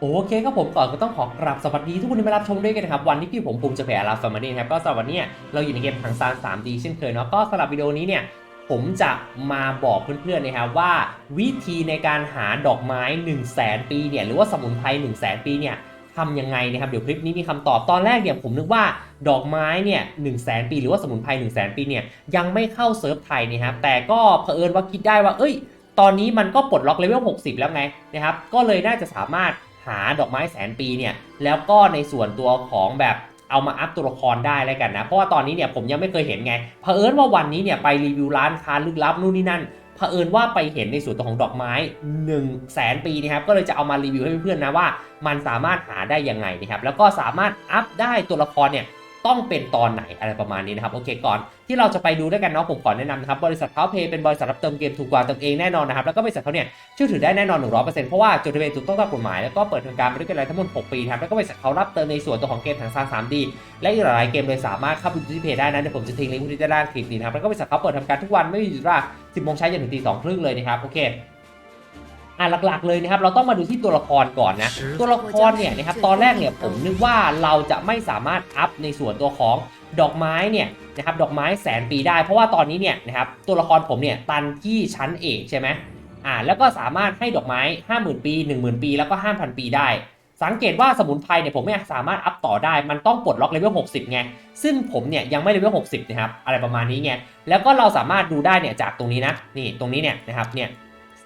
โอเคครับผมก่อนก็ต้องขอกราบสวัสดีทุกคนที่มารับชมด้วยกันนะครับ วันนี้พี่ผมภูมิจะแผ่ลาฟาร์มานีนะครับก็สำหรับวันนี้เราอยู่ในเกมถังซาน 3D เช่นเคยเนาะก็สำหรับวิดีโอนี้เนี่ยผมจะมาบอกเพื่อนๆนะครับว่า วิธีในการหาดอกไม้ 1 0 0 0 0แสนปีเนี่ยหรือว่าสมุนไพร1 0 0 0 0แสนปีเนี่ยทำยังไงนะครับเดี๋ยวคลิปนี้มีคำตอบตอนแรกเนี่ยผมนึกว่าดอกไม้เนี่ยหนึ่งแสนปีหรือว่าสมุนไพร1 0 0 0 0แสนปีเนี่ยยังไม่เข้าเซิร์ฟไทยนะครับแต่ก็เผอิญว่าคิดได้ว่าเอ้ย ตอนนี้มันก็ปลดล็อกเลเวล60 แล้วไงนะครับก็เลยน่าจะสามารถ หาดอกไม้แสนปีเนี่ยแล้วก็ในส่วนตัวของแบบเอามาอัพตัวละครได้แล้วกันนะ เพราะว่าตอนนี้เนี่ยผมยังไม่เคยเห็นไงเผอิญว่าวันนี้เนี่ยไปรีวิวร้านค้าลึกลับนู่นนี่นั่นเผอิญว่าไปเห็นในส่วนตัวของดอกไม้1นึ่งแสนปีนะครับก็เลยจะเอามารีวิวให้เพื่อนๆนะว่า มันสามารถหาได้ยังไงนะครับแล้วก็สามารถอัพได้ตัวละครเนี่ย ต้องเป็นตอนไหนอะไรประมาณนี้นะครับโอเคก่อนที่เราจะไปดูด้วยกันเนาะผมขอแนะนำนะครับบริษัทเพาเพย์เป็นบริษัทรับเติมเกมถูกกว่าเติมเองแน่นอนนะครับแล้วก็บริษัทเขาเนี่ยเชื่อถือได้แน่นอน 100%เพราะว่าจดทะเบียนถูกต้องตามกฎหมายแล้วก็เปิดทำการมาด้วยกันแล้วทั้งหมด 6 ปีครับแล้วก็บริษัทเขารับเติมในส่วนตัวของเกมทางซาน 3D และอีกหลายเกมเลยสามารถเข้าไปดูที่เพจได้นะเดี๋ยวผมจะทิ้งลิงก์ไว้ที่ด้านล่างคลิปนี้นะครับแล้วก็บริษัทเขาเปิดทำการทุกวันไม่มีหยุดเวลา10โมงเช้าจนถึงตี2ครึ่งเลยนะครับโอเค อะหลักๆเลยนะครับเราต้องมาดูที่ตัวละครก่อนนะตัวละครเนี่ยนะครับตอนแรกเนี่ยผมนึกว่าเราจะไม่สามารถอัพในส่วนตัวของดอกไม้เนี่ยนะครับดอกไม้แสนปีได้เพราะว่าตอนนี้เนี่ยนะครับตัวละครผมเนี่ยตันที่ชั้นเอกใช่ไหมอ่าแล้วก็สามารถให้ดอกไม้ 50,000 ปี 10,000 ปี แล้วก็ 5,000 ปีได้ สังเกตว่าสมุนไพรเนี่ยผมไม่สามารถอัพต่อได้มันต้องปลดล็อกเลเวล60ไงซึ่งผมเนี่ยยังไม่เลเวล60นะครับอะไรประมาณนี้ไงแล้วก็เราสามารถดูได้เนี่ยจากตรงนี้นะนี่ตรงนี้เนี่ยนะครับเนี่ย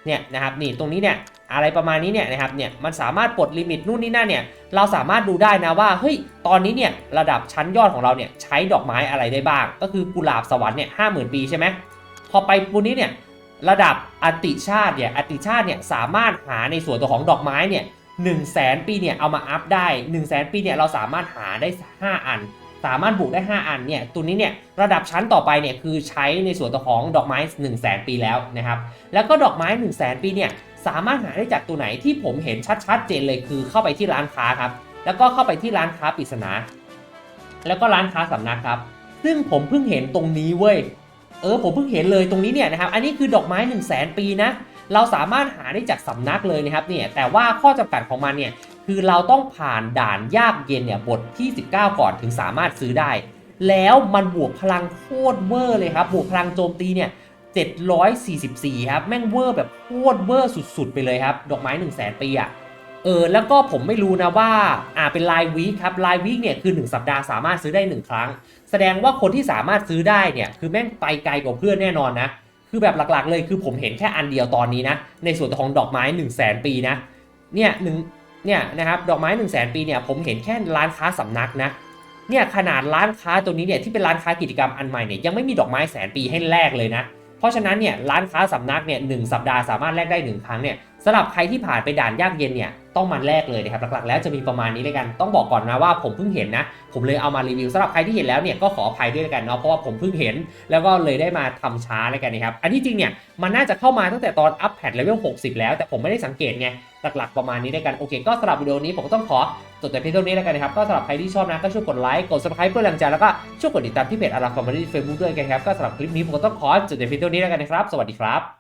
เนี่ยนะครับนี่ตรงนี้เนี่ยอะไรประมาณนี้เนี่ยนะครับเนี่ยมันสามารถปลดลิมิตนู่นนี่นั่นเนี่ยเราสามารถดูได้นะว่าเฮ้ยตอนนี้เนี่ยระดับชั้นยอดของเราเนี่ยใช้ดอกไม้อะไรได้บ้าง ก็คือกุหลาบสวรรค์เนี่ยห้าหมื่นปีใช่ไหมพอไปปูนี้เนี่ยระดับอติชาติเนี่ยอติชาติเนี่ยสามารถหาในส่วนตัวของดอกไม้เนี่ยหนึ่งแสนปีเนี่ยเอามาอัพได้1นึ่งแสนปีเนี่ยเราสามารถหาได้ 5 อัน สามารถบุกได้ 5 อันเนี่ยตัวนี้เนี่ยระดับชั้นต่อไปเนี่ยคือใช้ในส่วนตัวของดอกไม้1นึ่งแสนปีแล้วนะครับแล้วก็ดอกไม้1นึ่งแสนปีเนี่ยสามารถหาได้จากตัวไหนที่ผมเห็นชัดๆเจนเลยคือเข้าไปที่ร้านค้าครับแล้วก็เข้าไปที่ร้านค้าปริศนา แล้วก็ร้านค้าสำนักครับ ซึ่งผมเพิ่งเห็นตรงนี้เว้ยเออผมเพิ่งเห็นเลยตรงนี้เนี่ยนะครับอันนี้คือดอกไม้ 1 0 0 0 0แสนปีนะเราสามารถหาได้จากสำนักเลยนะครับเนี่ยแต่ว่าข้อจำกัดของมันเนี่ย คือเราต้องผ่านด่านยากเย็นเนี่ยบทที่ 19 ก่อนถึงสามารถซื้อได้ แล้วมันบวกพลังโคตรเวอร์เลยครับ บวกพลังโจมตีเนี่ย744 ครับ แม่งเวอร์แบบโคตรเวอร์สุดๆ ไปเลยครับ ดอกไม้1 0 0 0 0แสนปีอะเออ แล้วก็ผมไม่รู้นะว่า อ่าเป็นรายวีคครับรายวีคเนี่ยคือ 1 สัปดาห์สามารถซื้อได้ 1 ครั้ง แสดงว่าคนที่สามารถซื้อได้เนี่ย คือแม่งไปไกลกว่าเพื่อนแน่นอนนะ คือแบบหลักๆเลยคือผมเห็นแค่อันเดียวตอนนี้นะ ในส่วนของดอกไม้1 0 0 0 0แสนปีนะ เนี่ยหนึ่ง เนี่ยนะครับดอกไม้1 0 0 0 0แสนปีเนี่ยผมเห็นแค่ร้านค้าสำนักนะเนี่ยขนาดร้านค้าตัวนี้เนี่ยที่เป็นร้านค้ากิจกรรมอันใหม่เนี่ยยังไม่มีดอกไม้แสนปีให้แลกเลยนะเพราะฉะนั้นเนี่ยร้านค้าสำนักเนี่ยหสัปดาห์สามารถแลกได้ 1 ครั้งเนี่ย สำหรับใครที่ผ่านไปด่านยากเย็นเนี่ยต้องมันแลกเลยนะครับหลักๆ แล้วจะมีประมาณนี้เลยกันต้องบอกก่อนนะว่าผมเพิ่งเห็นนะผมเลยเอามารีวิวสำหรับใครที่เห็นแล้วเนี่ยก็ขออภัยด้วยกันเนาะเพราะว่าผมเพิ่งเห็น แล้วก็เลยได้มาทำช้าแล้วกันนะครับอันที่จริงเนี่ยมันน่าจะเข้ามาตั้งแต่ตอนอัพแพดเลเวล60 แล้ว แต่ผมไม่ได้สังเกตไงหลักๆประมาณนี้ด้วยกันโอเค ก็สำหรับวิดีโอนี้ผมก็ต้องขอจบแต่เพียงเท่านี้แล้วกันนะครับก็สำหรับใครที่ชอบนะก็ช่วยกดไลค์กด subscribe เพื่อแรงใจแล้วก็ช่วยกดติดตามที่เพจอาราฟอร์มารีเฟซบุ๊กด้วยกันครับก็สำหรับคลิปนี้ผมก็ต้องขอจบแต่เพียงเท่านี้แล้วกันนะครับ สวัสดีครับ